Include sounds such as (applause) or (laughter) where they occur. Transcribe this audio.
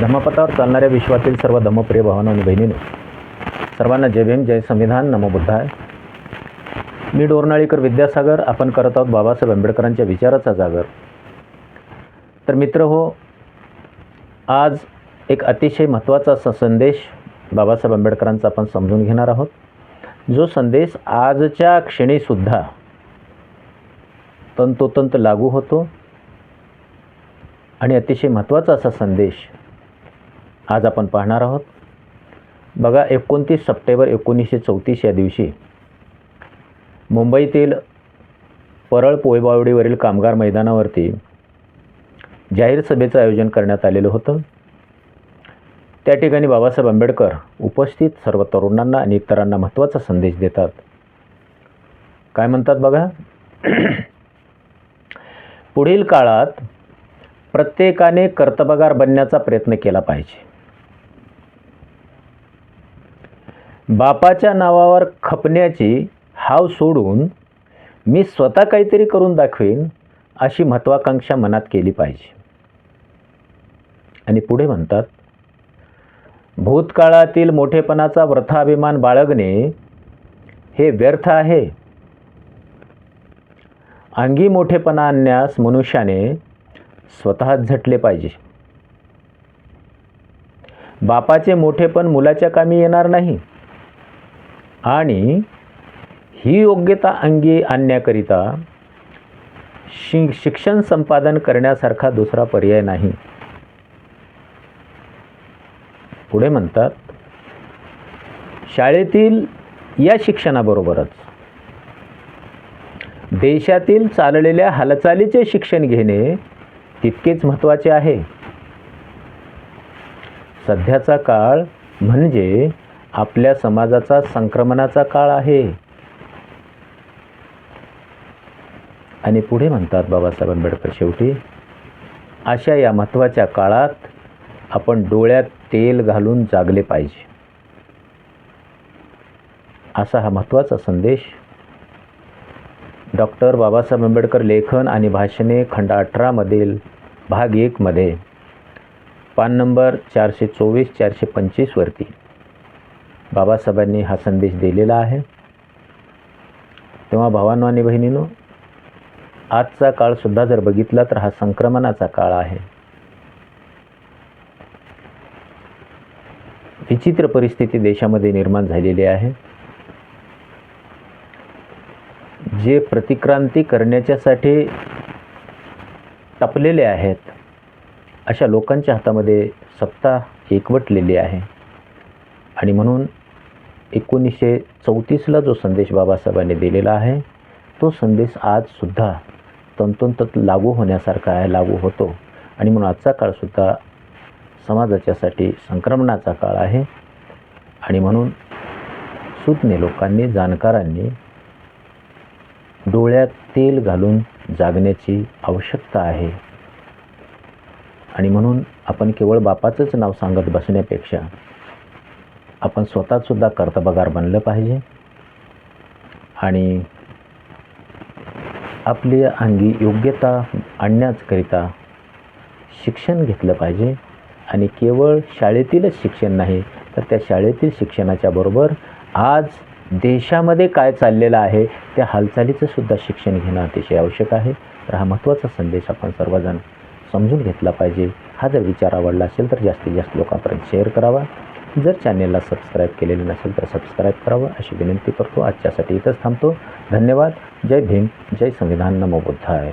धम्मपथावर चालणाऱ्या विश्वातील सर्व धम्मप्रिय भावांनो आणि बहिणींनो सर्वांना जय भीम जय संविधान नमो बुद्धाय. मी डोरनाळीकर विद्यासागर आपण करत आहोत बाबासाहेब आंबेडकरांच्या विचाराचा जागर. तर मित्र हो आज एक अतिशय महत्त्वाचा असा संदेश बाबासाहेब आंबेडकरांचा आपण समजून घेणार आहोत. जो संदेश आजच्या क्षणीसुद्धा तंतोतंत लागू होतो आणि अतिशय महत्त्वाचा असा संदेश आज आपण पाहणार आहोत. बघा एकोणतीस सप्टेंबर एकोणीसशे चौतीस या दिवशी मुंबईतील परळ पोयबावडीवरील कामगार मैदानावरती जाहीर सभेचं आयोजन करण्यात आलेलं होतं. त्या ठिकाणी बाबासाहेब आंबेडकर उपस्थित सर्व तरुणांना आणि इतरांना महत्त्वाचा संदेश देतात. काय म्हणतात बघा? (clears throat) पुढील काळात प्रत्येकाने कर्तबगार बनण्याचा प्रयत्न केला पाहिजे. बापाच्या नावावर खपण्याची हाव सोडून मी स्वतः काहीतरी करून दाखवीन अशी महत्त्वाकांक्षा मनात केली पाहिजे. आणि पुढे म्हणतात भूतकाळातील मोठेपणाचा व्रथाभिमान बाळगणे हे व्यर्थ आहे. अंगी मोठेपणा आणण्यास मनुष्याने स्वतःच झटले पाहिजे. बापाचे मोठेपण मुलाच्या कामी येणार नाही. आणि ही योग्यता अंगी आणण्याकरिता शि शिक्षण संपादन करण्यासारखा दुसरा पर्याय नाही. पुढे म्हणतात शाळेतील या शिक्षणाबरोबरच देशातील चाललेल्या हालचालीचे शिक्षण घेणे तितकेच महत्त्वाचे आहे. सध्याचा काळ म्हणजे आपल्या समाजाचा संक्रमणाचा काळ आहे. आणि पुढे म्हणतात बाबासाहेब आंबेडकर शेवटी अशा या महत्त्वाच्या काळात आपण डोळ्यात तेल घालून जागले पाहिजे. असा हा महत्त्वाचा संदेश डॉक्टर बाबासाहेब आंबेडकर लेखन आणि भाषणे खंड अठरामधील भाग एकमध्ये पान नंबर चारशे चोवीस चारशे पंचवीसवरती बाबासाहेबांनी हा संदेश दिलेला आहे. तेव्हा भावांनो आणि बहिणींनो आजचा काळसुद्धा जर बघितला तर हा संक्रमणाचा काळ आहे. विचित्र परिस्थिती देशामध्ये निर्माण झालेली आहे. जे प्रतिक्रांती करण्याच्यासाठी टपलेले आहेत अशा लोकांच्या हातामध्ये सत्ता एकवटलेली आहे. आणि म्हणून एकोणीसशे चौतीसला जो संदेश बाबासाहेबांनी दिलेला आहे तो संदेश आजसुद्धा तंतोतंत लागू होण्यासारखा आहे लागू होतो. आणि म्हणून आजचा काळसुद्धा समाजाच्यासाठी संक्रमणाचा काळ आहे. आणि म्हणून सुज्ञ लोकांनी जाणकारांनी डोळ्यात तेल घालून जागण्याची आवश्यकता आहे. आणि म्हणून आपण केवळ बापाचंच नाव सांगत बसण्यापेक्षा आपण स्वतःसुद्धा कर्तबगार बनलं पाहिजे. आणि आपली अंगी योग्यता आणण्याचकरिता शिक्षण घेतलं पाहिजे. आणि केवळ शाळेतीलच शिक्षण नाही तर त्या शाळेतील शिक्षणाच्या बरोबर आज देशामध्ये काय चाललेलं आहे त्या हालचालीचं सुद्धा शिक्षण घेणं अतिशय आवश्यक आहे. तर हा महत्त्वाचा संदेश आपण सर्वजण समजून घेतला पाहिजे. हा जर विचार आवडला असेल तर जास्तीत जास्त लोकांपर्यंत शेअर करावा. जर चॅनेलला सबस्क्राईब केलेले नसेल तर सबस्क्राईब करावं. अशी विनंती करतो. आजच्यासाठी इथंच थांबतो. धन्यवाद. जय भीम. जय संविधान. नमो बुद्धाय.